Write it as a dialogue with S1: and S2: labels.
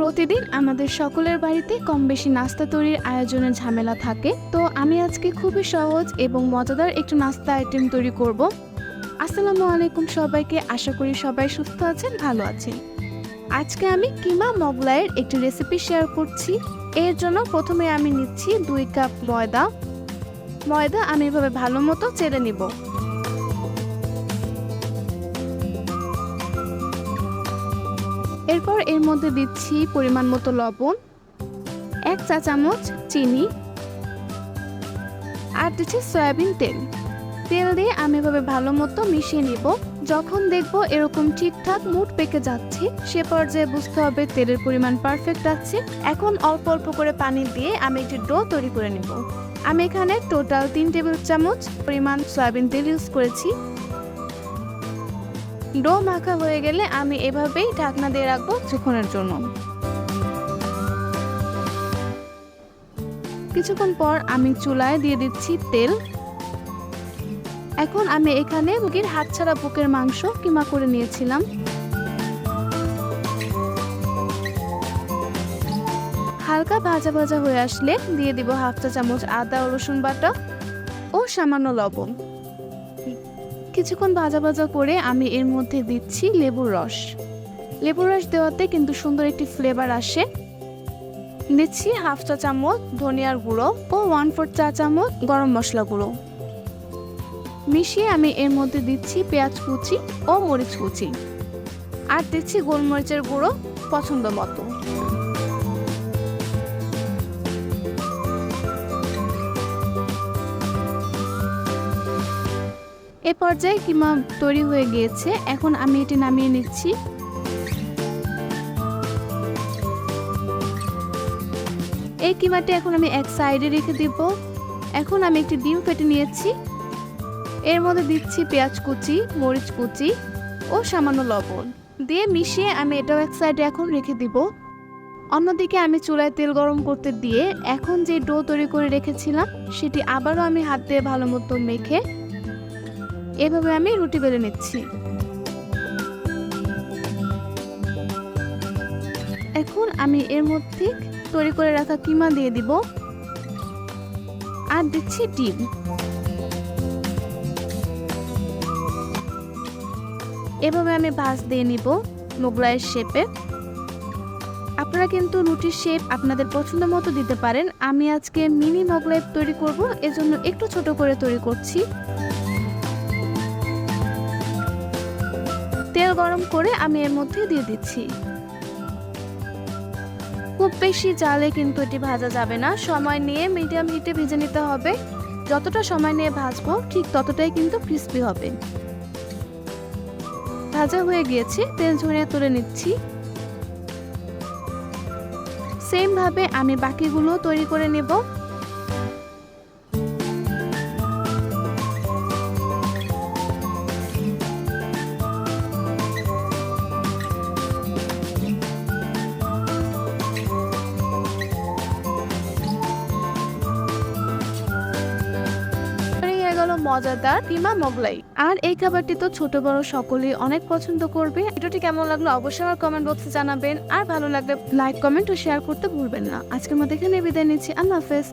S1: প্রতিদিন আমাদের সকলের বাড়িতে কম বেশি নাস্তা তৈরির আয়োজনের ঝামেলা থাকে। তো আমি আজকে খুবই সহজ এবং মজাদার একটু নাস্তা আইটেম তৈরি করব। আসসালামু আলাইকুম সবাইকে। আশা করি সবাই সুস্থ আছেন, ভালো আছেন। আজকে আমি কিমা মোগলাইয়ের একটি রেসিপি শেয়ার করছি। এর জন্য প্রথমে আমি নিচ্ছি দুই কাপ ময়দা। ময়দা আমি এভাবে ভালো মতো চেড়ে নিব। এরপর এর মধ্যে দিচ্ছি পরিমাণ মতো লবণ, এক চা চামচ চিনি, আর দিচ্ছি সয়াবিন তেল। তেল দিয়ে আমি এভাবে ভালো মতো মিশিয়ে নিব। যখন দেখব এরকম ঠিকঠাক মুঠ পেকে যাচ্ছে, সে পর্যায়ে বুঝতে হবে তেলের পরিমাণ পারফেক্ট আছে। এখন অল্প অল্প করে পানি দিয়ে আমি একটি ডো তৈরি করে নিব। আমি এখানে টোটাল তিন টেবিল চামচ পরিমাণ সয়াবিন তেল ইউজ করেছি। ডো মাখা হয়ে গেলে আমি এভাবেই ঢাকনা দিয়ে রাখব কিছুক্ষণের জন্য। কিছুক্ষণ পর আমি চুলায় দিয়ে দিচ্ছি তেল। এখন আমি এখানে মুরগির হাতছাড়া বুকের মাংস কিমা করে নিয়েছিলাম। হালকা ভাজা ভাজা হয়ে আসলে দিয়ে দিব হাফ চা চামচ আদা, রসুন বাটা ও সামান্য লবণ। কিছুক্ষণ ভাজা ভাজা করে আমি এর মধ্যে দিচ্ছি লেবুর রস। লেবুর রস দেওয়াতে কিন্তু সুন্দর একটি ফ্লেভার আসে। দিচ্ছি হাফ চা চামচ ধনিয়ার গুঁড়ো ও ওয়ান ফোর চা চামচ গরম মশলা গুঁড়ো। মিশিয়ে আমি এর মধ্যে দিচ্ছি পেঁয়াজ কুচি ও মরিচ কুচি। আর দিচ্ছি গোলমরিচের গুঁড়ো পছন্দ মতো। এ পর্যায়ে কিমা তৈরি হয়ে গিয়েছে। এখন আমি এটি নামিয়ে নিচ্ছি। এই কিমাটি এখন আমি এক সাইডে রেখে দিব। এখন আমি একটি ডিম ফেটে নিয়েছি। এর মধ্যে দিচ্ছি পেঁয়াজ কুচি, মরিচ কুচি ও সামান্য লবণ। দিয়ে মিশিয়ে আমি এটাও এক সাইডে এখন রেখে দিব। অন্যদিকে আমি চুলায় তেল গরম করতে দিয়ে এখন যে ডো তৈরি করে রেখেছিলাম, সেটি আবারও আমি হাত দিয়ে ভালো মতো মেখে এভাবে আমি রুটি বেলে নিচ্ছি। এখন আমি এর মধ্যে তৈরি করে রাখা কিমা দিয়ে দিব। আর দিচ্ছি ডিম। এভাবে আমি ভাঁজ দিয়ে নিব মোগলাইয়ের শেপে। আপনারা কিন্তু রুটির শেপ আপনাদের পছন্দ মতো দিতে পারেন। আমি আজকে মিনি মোগলাই তৈরি করব, এজন্য একটু ছোট করে তৈরি করছি। তেল গরম করে আমি এর মধ্যে দিয়ে দিচ্ছি। খুব বেশি জালে কিন্তু এটি ভাজা যাবে না। সময় নিয়ে মিডিয়াম হিটে ভেজে নিতে হবে। যতটা সময় নিয়ে ভাজবো, ঠিক ততটাই কিন্তু ক্রিস্পি হবে। ভাজা হয়ে গিয়েছে, তেল ঝরিয়ে তুলে নিচ্ছি। সেম ভাবে আমি বাকিগুলো তৈরি করে নেব। হয়ে মজাদার কিমা মোগলাই। আর এই খাবারটি তো ছোট, বড় সকলেই অনেক পছন্দ করবে। ভিডিওটি কেমন লাগল অবশ্যই আমার কমেন্ট বক্সে জানাবেন। আর ভালো লাগলে লাইক কমেন্ট ও শেয়ার করতে ভুলবেন না। আজকের মতো এখানে বিদায় নিচ্ছি। আল্লাহ হাফেজ।